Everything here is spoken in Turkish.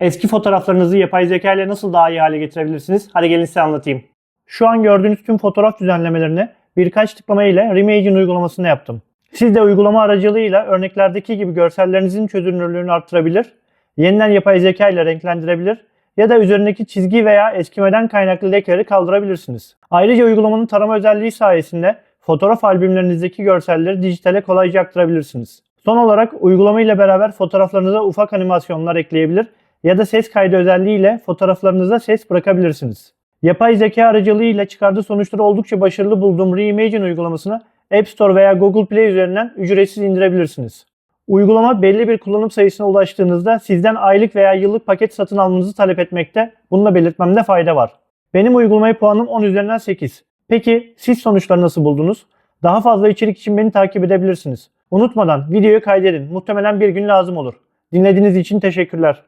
Eski fotoğraflarınızı yapay zeka ile nasıl daha iyi hale getirebilirsiniz? Hadi gelin size anlatayım. Şu an gördüğünüz tüm fotoğraf düzenlemelerini birkaç tıklama ile Reimagine uygulamasında yaptım. Siz de uygulama aracılığıyla örneklerdeki gibi görsellerinizin çözünürlüğünü arttırabilir, yeniden yapay zeka ile renklendirebilir ya da üzerindeki çizgi veya eskimeden kaynaklı lekeleri kaldırabilirsiniz. Ayrıca uygulamanın tarama özelliği sayesinde fotoğraf albümlerinizdeki görselleri dijitale kolayca aktarabilirsiniz. Son olarak uygulama ile beraber fotoğraflarınıza ufak animasyonlar ekleyebilir ya da ses kaydı özelliğiyle fotoğraflarınıza ses bırakabilirsiniz. Yapay zeka aracılığıyla çıkardığı sonuçları oldukça başarılı bulduğum Reimagine uygulamasını App Store veya Google Play üzerinden ücretsiz indirebilirsiniz. Uygulama belli bir kullanım sayısına ulaştığınızda sizden aylık veya yıllık paket satın almanızı talep etmekte. Bunu da belirtmemde fayda var. Benim uygulamaya puanım 10 üzerinden 8. Peki siz sonuçları nasıl buldunuz? Daha fazla içerik için beni takip edebilirsiniz. Unutmadan videoyu kaydedin. Muhtemelen bir gün lazım olur. Dinlediğiniz için teşekkürler.